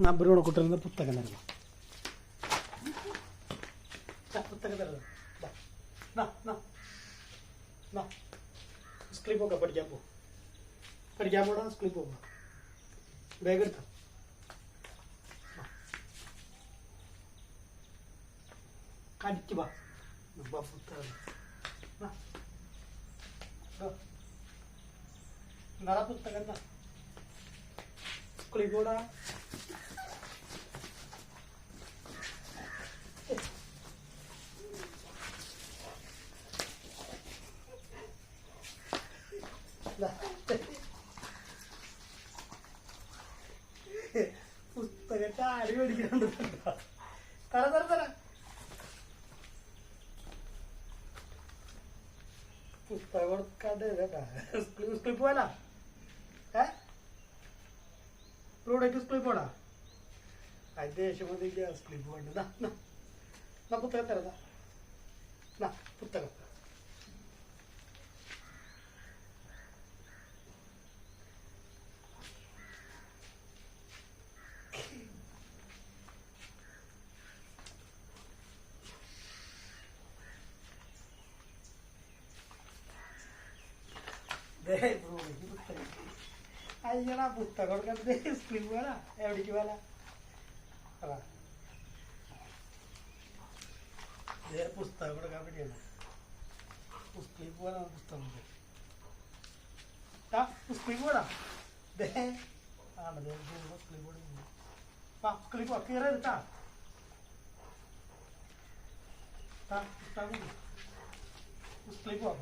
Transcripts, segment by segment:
നമ്പരോട് കുട്ടികളുടെ പുസ്തകം തരണം പുസ്തകം തരണം ദാ. നാ, നാ. നാ. സ്കൂളിൽ പോകാം പഠിക്കാൻ പോകാം ബാഗ് വാ. കടിക്ക് വാ. വാ, പുസ്തകം. എന്താ സ്കൂളിൽ പോടാ ദാ. ആര് മേടിക്കുന്നുണ്ട് തര തര തര പുസ്തകം കൊടുക്കാണ്ട് സ്കൂളിൽ പുസ്തകം തരാം നാ. നാ പുസ്തകം ദേ റോഡേക്ക് പുസ്തകം അയ്യടാ പുസ്തകം കൊടുക്കാണ്ട് ദേ സ്കൂളിൽ പോകാനാ എവിടേക്ക് പോകാനാ അതാ ദേ പുസ്തകം കൊടുക്കാൻ വേണ്ടിയാണ് സ്കൂളിൽ പോകാനാണ് പുസ്തകം ആ സ്കൂളിൽ പോടാ ദേ ആണ് ദേ സ്കൂളിൽ പോയി വാ സ്കൂളിൽ പോ കയറരുതാ താ പുസ്തകം കൊട്. സ്കൂളിൽ പോവാ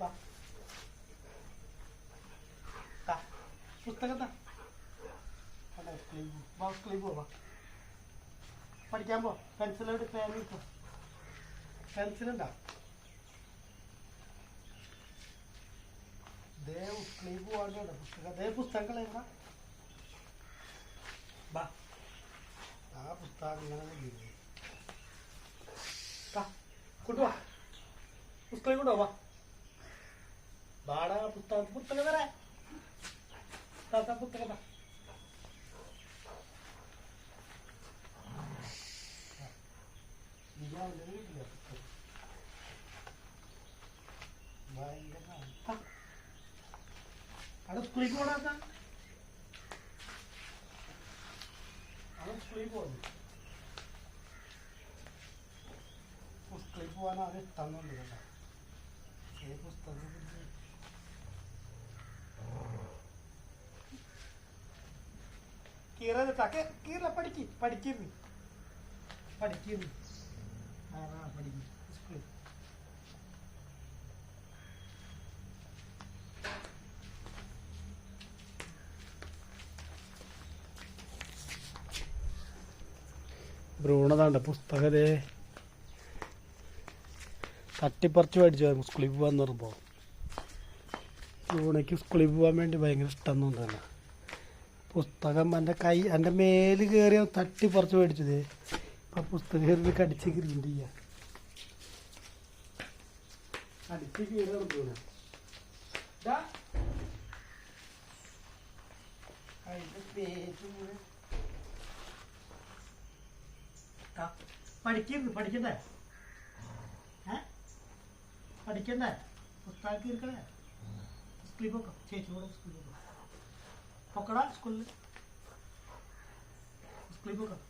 വാ താ പുസ്തകം താ അതെ പോ. വാ സ്കൂളിൽ പോവാ. പഠിക്കാൻ പോ പെൻസിലോട് പേന കിട്ടോ പെൻസിലുണ്ടാ ദേ സ്കൂളിൽ പോവാണ്ട് പുസ്തകം. ദേ പുസ്തകങ്ങൾ എന്താ ബാ. ആ പുസ്തകം ഇങ്ങനെ കൊണ്ടുവാ. പുസ്തകം കൊണ്ടുപോവാ ബാടാ പുസ്തകം. പുസ്തകം തരാ അവിടെ സ്കൂളിൽ പോടാത്ത അവിടെ സ്കൂളിൽ പോകുന്നു സ്കൂളിൽ പോകാൻ അത് ഇഷ്ടമെന്നുണ്ട് കേട്ടോ ഏ പുസ്തകം കീറ കീറ പഠിക്ക് പഠിക്കുന്നു പഠിക്കുന്നു പഠിക്കും? ഭ്രൂണതാണ്ട് പുസ്തകതേ. തട്ടിപ്പറിച്ച് മേടിച്ചു സ്കൂളിൽ പോകാൻ പറയുമ്പോൾ ഭ്രൂണയ്ക്ക് സ്കൂളിൽ പോകാൻ വേണ്ടി ഭയങ്കര ഇഷ്ടം തോന്നുന്നു. പുസ്തകം എന്റെ കൈ എന്റെ മേൽ കയറി തട്ടി പുറത്ത് മേടിച്ചത്. ഇപ്പം പുസ്തകം കയറി കടിച്ച് കിട്ടുന്നുണ്ട് ചെയ്യാ. പഠിക്കണ്ടേ. പഠിക്കണ്ടേ. പുസ്തകം കീർക്കണേ സ്കൂളിൽ പോക്കാം. ചേച്ചി കൂടെ സ്കൂളിൽ പോക്കാം. പൊക്കടാ സ്കൂളിൽ സ്കൂളിൽ പോക്കാം.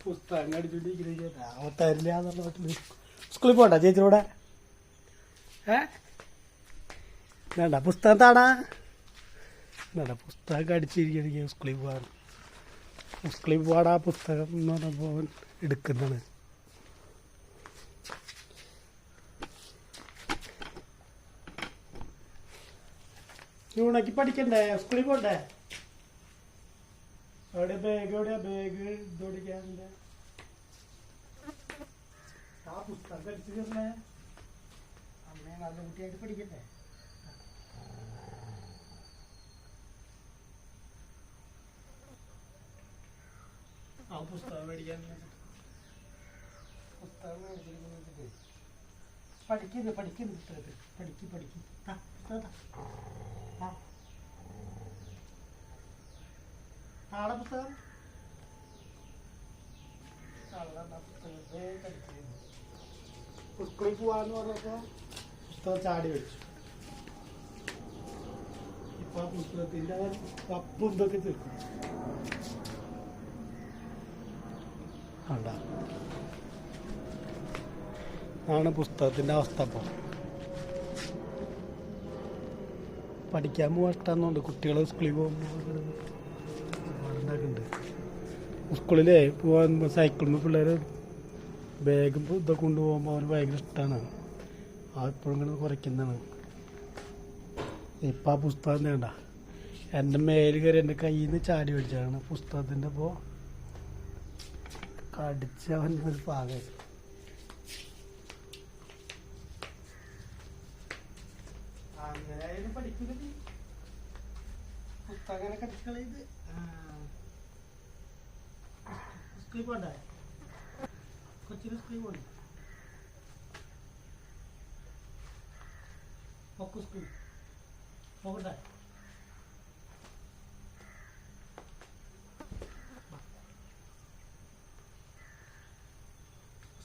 പുസ്തകം അടിച്ചോണ്ടിരിക്കുന്നത് തരില്ല സ്കൂളിൽ പോണ്ട ചേച്ചിയുടെ ഏ? വേണ്ട പുസ്തകം താടാ വേണ്ട പുസ്തകം അടിച്ചിരിക്കണെങ്കിൽ സ്കൂളിൽ പോകാൻ. സ്കൂളിൽ പോകാടാ പുസ്തകം എന്ന് പറയുമ്പോൾ എടുക്കുന്നതാണ്. യൂണക്ക് പഠിക്കണ്ടേ? സ്കൂളിൽ പോണ്ടേ? അവിടെ ബാഗ് എവിടെ ബാഗ് ഇതോടിക്കാറുണ്ട് ആ പുസ്തകം അടിച്ചു തരണേ അമ്മയെ നല്ല കുട്ടിയായിട്ട് പഠിക്കണ്ടേ ആ പുസ്തകം മേടിക്കാൻ. പുസ്തകം വെച്ചിട്ട് പഠിക്കുന്നു പഠിക്കുന്നു പുസ്തകത്തിൽ. പഠിക്കും പഠിക്കും. നാളെ പുസ്തകം? സ്കൂളിൽ പോവാന്ന് പറഞ്ഞപ്പോ പുസ്തകം ചാടി വെച്ചു ഇപ്പൊ ആ പുസ്തകത്തിന്റെ കപ്പും തീർക്കും. കണ്ട. ആണ് പുസ്തകത്തിന്റെ അവസ്ഥ അപ്പോൾ. പഠിക്കാൻ പോകാൻ ഇഷ്ടമെന്നുണ്ട് കുട്ടികൾ സ്കൂളിൽ പോകുമ്പോൾ സ്കൂളിലേ പോകാൻ സൈക്കിളിൽ പിള്ളേർ ബാഗും ഇതൊക്കെ കൊണ്ടുപോകുമ്പോൾ അവന് ഭയങ്കര ഇഷ്ടമാണ് ആ എപ്പോഴും ഇങ്ങനെ കുറയ്ക്കുന്നതാണ്. ഇപ്പം ആ പുസ്തകം വേണ്ട എന്റെ മേൽ കയറി എന്റെ കയ്യിൽ നിന്ന് ചാടി പിടിച്ചാണ് പുസ്തകത്തിന്റെ ഇപ്പോൾ കടിച്ച് ഒരു പാകം അങ്ങനെ പഠിക്കില്ല പുസ്തകം അങ്ങനെ കടിച്ച് കളയത് സ്കൂളിൽ പോണ്ടേ? കൊച്ചിന് സ്കൂളിൽ പോണ്ടേ? പൊക്കു സ്കൂൾ. പോകണ്ടേ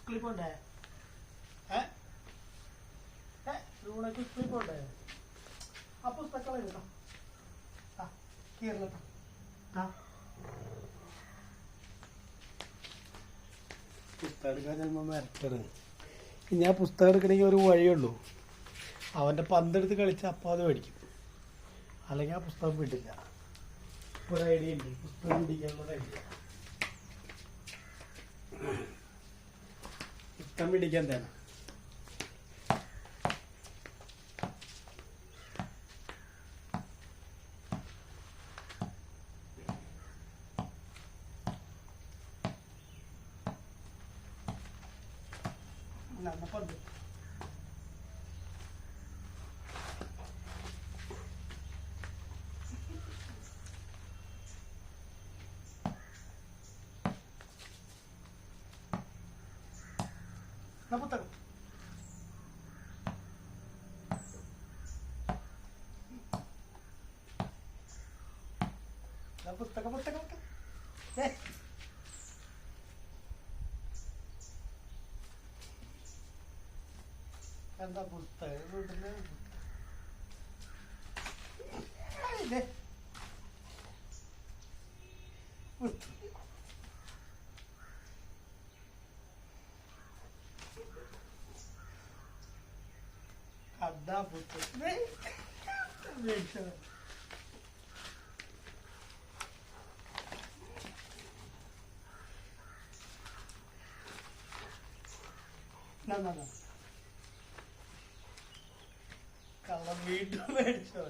സ്കൂളിൽ പോണ്ടേ? ലൂണയ്ക്ക് സ്കൂളിൽ പോണ്ടേ? ആ പുസ്തകം കേട്ടോ ആ കീറലട്ടോ ആ. പുസ്തകം എടുക്കാൻ ചിലപ്പോൾ വരട്ടത് ആ പുസ്തകം എടുക്കണമെങ്കിൽ ഒരു വഴിയുള്ളൂ അവന്റെ പന്തെടുത്ത് കളിച്ച് അപ്പം അത് മേടിക്കും. അല്ലെങ്കിൽ ആ പുസ്തകം വിടില്ല. ഒരു ഐഡിയ ഉണ്ട്. പുസ്തകം പിടിക്കാനുള്ള idea. I'm really again then. ആ പുസ്തകം പുസ്തകം പുസ്തകം എന്താ പുസ്തകം വീട്ടിൽ ഇതേ. പുസ്തകം. അതാ പുസ്തകം ദേ. വീട്ടിൽ. എന്നാ, എന്നാ, എന്നാ. കള്ളം വീട്ടിൽ മേടിച്ചോ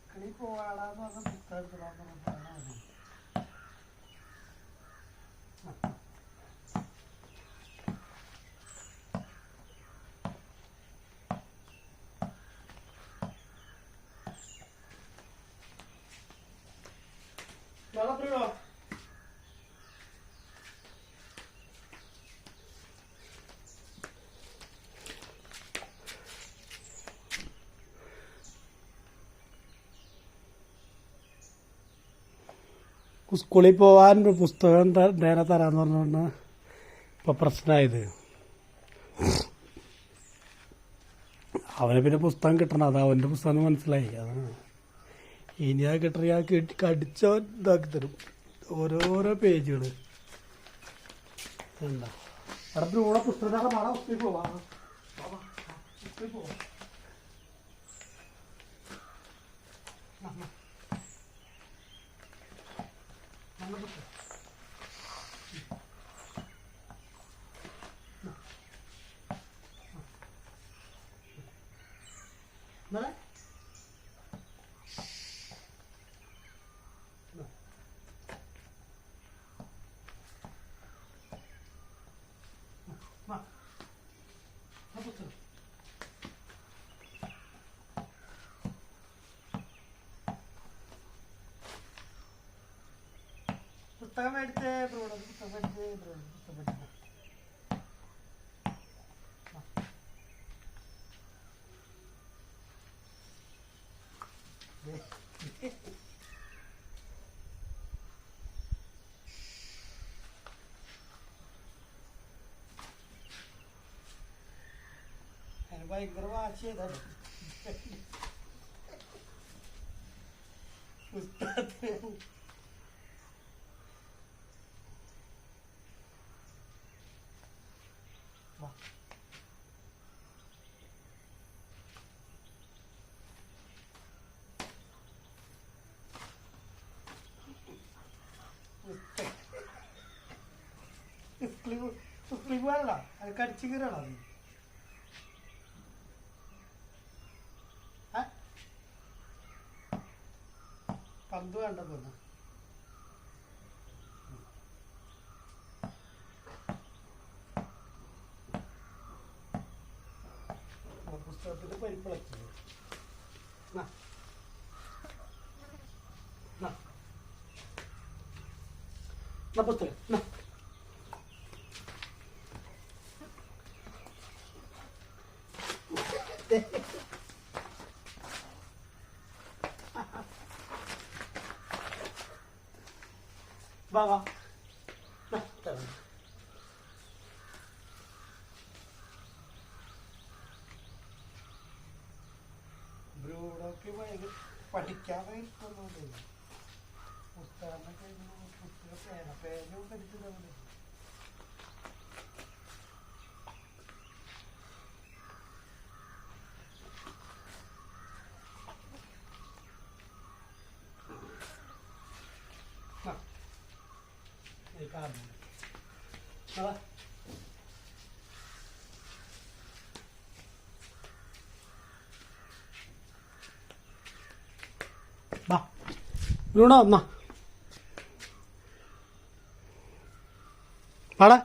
സ്കൂളിൽ പോവാടാന്ന് പറഞ്ഞ പുസ്തകം നാളെ സ്കൂളിൽ പോവാൻ ഒരു പുസ്തകം നേരെ തരാന്ന് പറഞ്ഞുകൊണ്ട് ഇപ്പൊ പ്രശ്നമായത് അവന് പിന്നെ പുസ്തകം കിട്ടണം. അത് അവന്റെ പുസ്തകം മനസ്സിലായി. അതാണ്. ഇനി ആ കിട്ടറി ആ കിട്ടി കടിച്ച ഇതാക്കി തരും. ഓരോരോ പേജുകൾ എന്താ അവിടെ ബ്രൂണ പുസ്തകം പാടാ സ്കൂളിൽ പോവാ വാ, വാ, ആ, സ്കൂളിൽ പോവാ. ആ, ആ. നല്ല പുസ്തകം എന്നാലേ വാ. ആ പുസ്തകം പുസ്തകം മേടിച്ചേ ബ്രോഡ് പുസ്തകം മേടിച്ചേ ബ്രോഡ് പുസ്തകം മേടിച്ചേ അതിന് ഭയങ്കര വാശി ചെയ്താണ് പുസ്തകത്തിന് വാ. പുസ്തകം. സ്ലിം അല്ല അത് കടിച്ചു കീറണം അത്? പന്ത് വേണ്ട പോന്ന ആ പുസ്തകത്തിന്റെ പരിപ്പിളക്കി നാ. നാ. നാ പുസ്തകം നാ. വാ വാ നാ, തരാം. ബ്രൂഡൊക്കെ ഭയങ്കര പഠിക്കാൻ ഇഷ്ടമൊന്നുമില്ല പുസ്തകമൊക്കെ പുസ്തക പേന പേനയും പഠിച്ചിട്ടുണ്ട് കാണുന്നുണ്ട്. വാ ഇവിടെ വന്നാ വാടാ